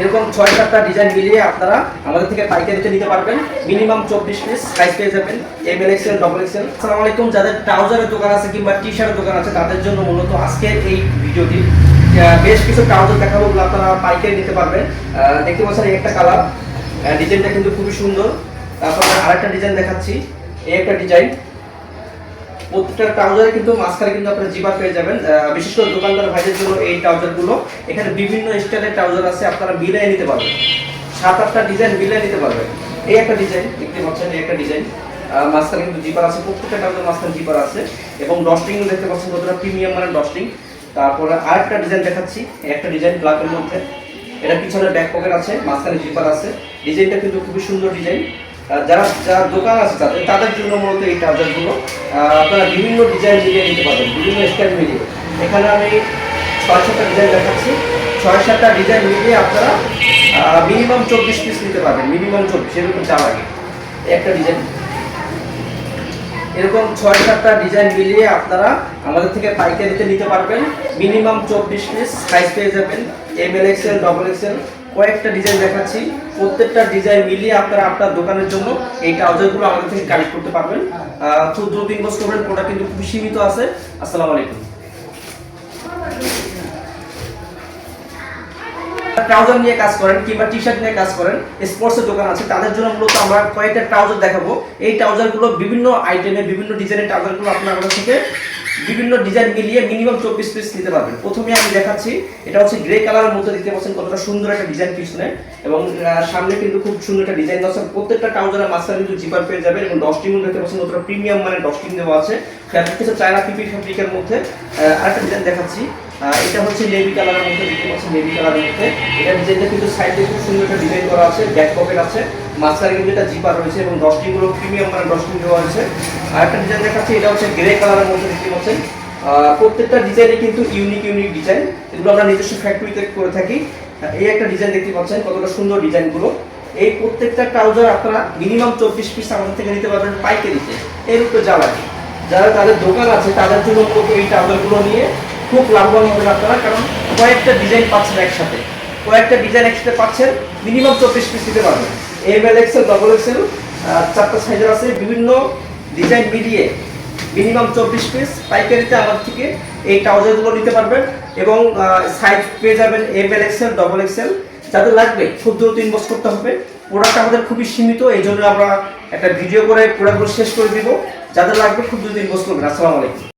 এরকম ছয় সাতটা ডিজাইন মিলিয়ে আপনারা আমাদের থেকে পাইকারিতে নিতে পারবেন। মিনিমাম চব্বিশ পিস সাইজ পেয়ে যাবেন। M L XL double XL আসসালামু আলাইকুম। যাদের ট্রাউজারের দোকান আছে কিংবা টি শার্টের দোকান আছে, তাদের জন্য মূলত আজকের এই ভিডিওটি। বেশ কিছু ট্রাউজার দেখাবো আপনারা পাইকারি নিতে পারবেন। দেখতে পাচ্ছেন একটা কালার ডিজাইনটা কিন্তু খুবই সুন্দর। তারপর আরেকটা ডিজাইন দেখাচ্ছি। এই একটা ডিজাইন প্রত্যেকটা ট্রাউজারে কিন্তু মাঝখানে কিন্তু আপনারা জিপার পেয়ে যাবেন। বিশেষ করে দোকানদার ভাইদের জন্য এই ট্রাউজারগুলো এখানে বিভিন্ন স্টাইলের ট্রাউজার আছে, আপনারা মিলিয়ে নিতে পারবেন। সাত, আটটা ডিজাইন মিলিয়ে নিতে পারবেন। এই একটা ডিজাইন দেখতে পাচ্ছেন এই একটা ডিজাইন মাঝখানে কিন্তু জিপার আছে, প্রত্যেকটা ট্রাউজার মাঝখানে জিপার আছে। এবং ডস্টিং দেখতে পাচ্ছেন কতটা প্রিমিয়াম মানের ডস্টিং তারপরে আরেকটা ডিজাইন দেখাচ্ছি একটা ডিজাইন ব্ল্যাকের মধ্যে। এটা পিছনে ব্যাক পকেট আছে, মাঝখানে জিপার আছে। ডিজাইনটা কিন্তু খুবই সুন্দর ডিজাইন যারা যারা দোকান আছে তাদের তাদের জন্য মূলত এই চার্জারগুলো আপনারা বিভিন্ন ডিজাইন মিলিয়ে নিতে পারবেন, বিভিন্ন স্টাইল মিলিয়ে। এখানে আমি ছয় সাতটা ডিজাইন দেখাচ্ছি। ছয় সাতটা ডিজাইন মিলিয়ে আপনারা মিনিমাম চব্বিশ পিস নিতে পারবেন মিনিমাম চব্বিশ, এরকম চা লাগে এই একটা ডিজাইন এরকম ছয় সাতটা ডিজাইন মিলিয়ে আপনারা আমাদের থেকে পাইকারিতে নিতে পারবেন মিনিমাম চব্বিশ পিস সাইজ পেয়ে যাবেন M L XL double XL কয়েকটা ডিজাইন দেখাচ্ছি। প্রত্যেকটা ডিজাইন মিলিয়ে আপনারা আপনার দোকানের জন্য এই ট্রাউজারগুলো আমাদের থেকে কালেক্ট করতে পারবেন। খুব দ্রুত ইনভেস্ট করবেন প্রোডাক্ট কিন্তু খুব সীমিত আছে। আসসালামু আলাইকুম। ট্রাউজার নিয়ে কাজ করেন কিংবা টি শার্ট নিয়ে কাজ করেন স্পোর্টসের দোকান আছে। তাদের জন্য মূলত আমরা কয়েকটা ট্রাউজার দেখাবো। এই ট্রাউজারগুলো বিভিন্ন আইটেমে বিভিন্ন ডিজাইনের ট্রাউজারগুলো আপনার আমাদের থেকে বিভিন্ন ডিজাইন মিলিয়ে মিনিমাম চব্বিশ পিস নিতে পারবেন। প্রথমে আমি দেখাচ্ছি, এটা হচ্ছে গ্রে কালারের মধ্যে দিতে পারছেন কতটা সুন্দর একটা ডিজাইন পিছনে এবং সামনে কিন্তু খুব সুন্দর একটা ডিজাইন দেওয়া আছে। প্রত্যেকটা ট্রাউজারের মাঝখানে কিন্তু জিপার পেয়ে যাবেন এবং ডস্টিং দেখতে পাচ্ছেন কতটা প্রিমিয়াম মানে ডস্টিং দেওয়া আছে। ফ্যাব্রিক হচ্ছে চায়না পিপি ফ্যাব্রিকের মধ্যে। আরেকটা ডিজাইন দেখাচ্ছি। এটা হচ্ছে নেভি কালারের মধ্যে, দেখতে পাচ্ছেন নেভি কালারের মধ্যে। এটা ডিজাইনটা কিন্তু সাইডে খুব সুন্দর একটা ডিজাইন করা আছে ব্যাক পকেট আছে। মাঝখানে কিন্তু এটা জিপার রয়েছে এবং ডস্টিংগুলো প্রিমিয়াম মানে ডস্টিং দেওয়া আছে আর একটা ডিজাইন দেখাচ্ছি, এটা হচ্ছে গ্রে কালারের মধ্যে, দেখতে পাচ্ছেন। প্রত্যেকটা ডিজাইনে কিন্তু ইউনিক ইউনিক ডিজাইন এগুলো আমরা নিজস্ব ফ্যাক্টরিতে করে থাকি। এই একটা ডিজাইন দেখতে পাচ্ছেন, কতটা সুন্দর ডিজাইনগুলো এই প্রত্যেকটা ট্রাউজার আপনারা মিনিমাম চব্বিশ পিস আমাদের থেকে নিতে পারবেন পাইকারিতে। এর উপরে যা লাগে যারা তাদের দোকান আছে, তাদের জন্য এই ট্রাউজারগুলো নিয়ে খুব লাভবান হবেন আপনারা কারণ কয়েকটা ডিজাইন পাচ্ছেন একসাথে। কয়েকটা ডিজাইন একসাথে পাচ্ছেন মিনিমাম চব্বিশ পিস দিতে পারবেন। M L XL double XL চারটা সাইজের আছে, বিভিন্ন ডিজাইন মিলিয়ে মিনিমাম চব্বিশ পিস পাইকারিতে আমার থেকে এই ট্রাউজারগুলো নিতে পারবেন এবং সাইজ পেয়ে যাবেন M L XL double XL যাদের লাগবে খুব দ্রুত ইনভেস্ট করতে হবে। প্রোডাক্ট আমাদের খুবই সীমিত, এই জন্য আমরা একটা ভিডিও করে প্রোডাক্টগুলো শেষ করে দিব। যাদের লাগবে খুব দ্রুত ইনভেস্ট করবেন। আসসালামু আলাইকুম।